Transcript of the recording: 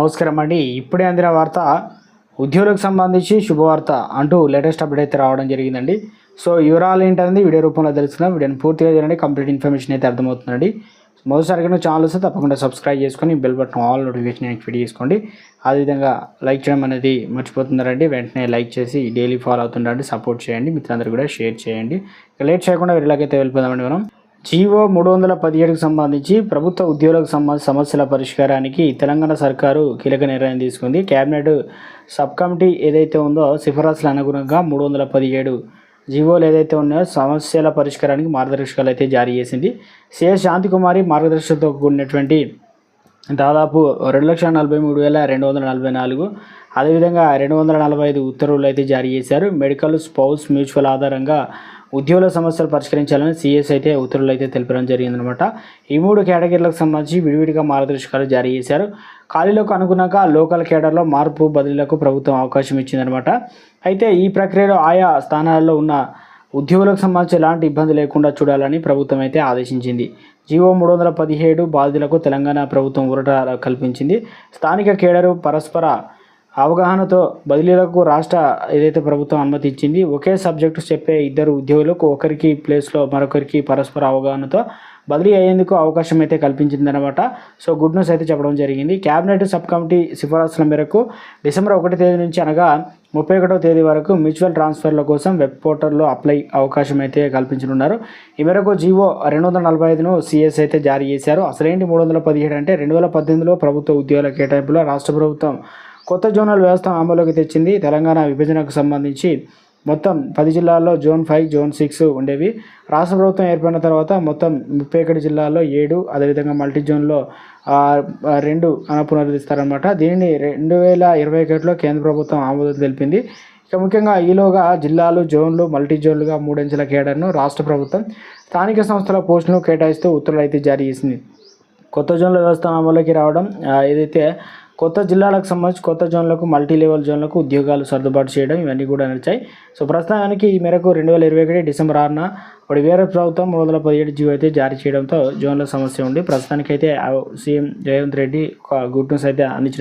నమస్కారం అండి. ఇప్పుడే అందిన వార్త ఉద్యోగులకు సంబంధించి శుభవార్త అంటూ లేటెస్ట్ అప్డేట్ అయితే రావడం జరిగిందండి. సో వివరాలు ఏంటనేది వీడియో రూపంలో తెలుసుకున్నాం వీడియోని పూర్తిగా చేయండి కంప్లీట్ ఇన్ఫర్మేషన్ అయితే అర్థమవుతుందండి. మొదటిసారిగా నువ్వు ఛానల్ వస్తే తప్పకుండా సబ్స్క్రైబ్ చేసుకొని bell button all notification activate చేసుకోండి. అదేవిధంగా లైక్ చేయడం అనేది మర్చిపోతున్నారండి. వెంటనే లైక్ చేసి డైలీ ఫాలో అవుతుండండి. సపోర్ట్ చేయండి. మిత్రులందరూ కూడా షేర్ చేయండి. లేట్ చేయకుండా వీళ్ళకైతే వెళ్ళిపోదామండి మనం. జీవో మూడు వందల పదిహేడుకు సంబంధించి ప్రభుత్వ ఉద్యోగులకు సంబంధించిన సమస్యల పరిష్కారానికి తెలంగాణ సర్కారు కీలక నిర్ణయం తీసుకుంది. కేబినెట్ సబ్ కమిటీ ఏదైతే ఉందో సిఫారసుల అనుగుణంగా మూడు వందల పదిహేడు జీవోలు ఏదైతే ఉన్నాయో సమస్యల పరిష్కారానికి మార్గదర్శకాలు అయితే జారీ చేసింది. సిఎస్ శాంతికుమారి మార్గదర్శకతో కూడినటువంటి దాదాపు రెండు లక్షల నలభై మూడు వేల రెండు వందల నలభై నాలుగు అదేవిధంగా రెండు వందల నలభై ఐదు ఉత్తర్వులు అయితే జారీ చేశారు. మెడికల్ స్పౌస్ మ్యూచువల్ ఆధారంగా ఉద్యోగుల సమస్యలు పరిష్కరించాలని సీఎస్ అయితే ఉత్తర్వులు అయితే తెలిపడం జరిగిందనమాట. ఈ మూడు కేటగిరీలకు సంబంధించి విడివిడిగా మార్గదర్శకాలు జారీ చేశారు. ఖాళీలకు అనుగుణంగా లోకల్ కేడర్లో మార్పు బదిలీలకు ప్రభుత్వం అవకాశం ఇచ్చిందనమాట. అయితే ఈ ప్రక్రియలో ఆయా స్థానాల్లో ఉన్న ఉద్యోగులకు సంబంధించి ఎలాంటి ఇబ్బంది లేకుండా చూడాలని ప్రభుత్వం అయితే ఆదేశించింది. జీవో మూడు వందల పదిహేడు బాధితులకు తెలంగాణ ప్రభుత్వం ఊరట కల్పించింది. స్థానిక కేడరు పరస్పర అవగాహనతో బదిలీలకు రాష్ట్ర ఏదైతే ప్రభుత్వం అనుమతి ఇచ్చింది ఒకే సబ్జెక్టు చెప్పే ఇద్దరు ఉద్యోగులకు ఒకరికి ప్లేస్లో మరొకరికి పరస్పర అవగాహనతో బదిలీ అయ్యేందుకు అవకాశం అయితే కల్పించిందనమాట సో గుడ్ న్యూస్ అయితే చెప్పడం జరిగింది. క్యాబినెట్ సబ్ కమిటీ సిఫారసుల మేరకు డిసెంబర్ ఒకటి తేదీ నుంచి అనగా ముప్పై ఒకటో తేదీ వరకు మ్యూచువల్ ట్రాన్స్ఫర్ల కోసం వెబ్ పోర్టల్లో అప్లై అవకాశం అయితే కల్పించనున్నారు. ఈ మేరకు జీవో రెండు వందల నలభై ఐదును సిఎస్ అయితే జారీ చేశారు. అసలేంటి మూడు వందల పదిహేడు అంటే రెండు వేల పద్దెనిమిదిలో ప్రభుత్వ ఉద్యోగాల కేటాయింపులో రాష్ట్ర ప్రభుత్వం కొత్త జోనల్ వ్యవస్థ అమలులోకి తెచ్చింది. తెలంగాణ విభజనకు సంబంధించి మొత్తం పది జిల్లాల్లో జోన్ ఫైవ్ జోన్ సిక్స్ ఉండేవి. రాష్ట్ర ప్రభుత్వం ఏర్పడిన తర్వాత మొత్తం ముప్పై ఒకటి జిల్లాల్లో ఏడు అదేవిధంగా మల్టీ జోన్లో రెండు అన పునరుద్ధరిస్తారనమాట దీనిని రెండు వేల ఇరవై ఒకటిలో కేంద్ర ప్రభుత్వం ఆమోదం తెలిపింది. ఇక ముఖ్యంగా ఈలోగా జిల్లాలు జోన్లు మల్టీ జోన్లుగా మూడంచెల కేడర్ను రాష్ట్ర ప్రభుత్వం స్థానిక సంస్థల పోస్టులను కేటాయిస్తూ ఉత్తర్వులు అయితే జారీ చేసింది. కొత్త జోన్ల వ్యవస్థ అమలులోకి రావడం ఏదైతే కొత్త జిల్లాలకు సంబంధించి కొత్త జోన్లకు మల్టీ లెవెల్ జోన్లకు ఉద్యోగాలు సర్దుబాటు చేయడం ఇవన్నీ కూడా నడిచాయి సో ప్రస్తుతానికి ఈ మేరకు రెండు వేల ఇరవై ఒకటి డిసెంబర్ ఆరున ఇప్పుడు వేరే ప్రభుత్వం మూడు వందల పదిహేడు జీవో అయితే జారీ చేయడంతో జోన్ల సమస్య ఉంది. ప్రస్తుతానికైతే CM Revanth Reddy good news అయితే అందించడం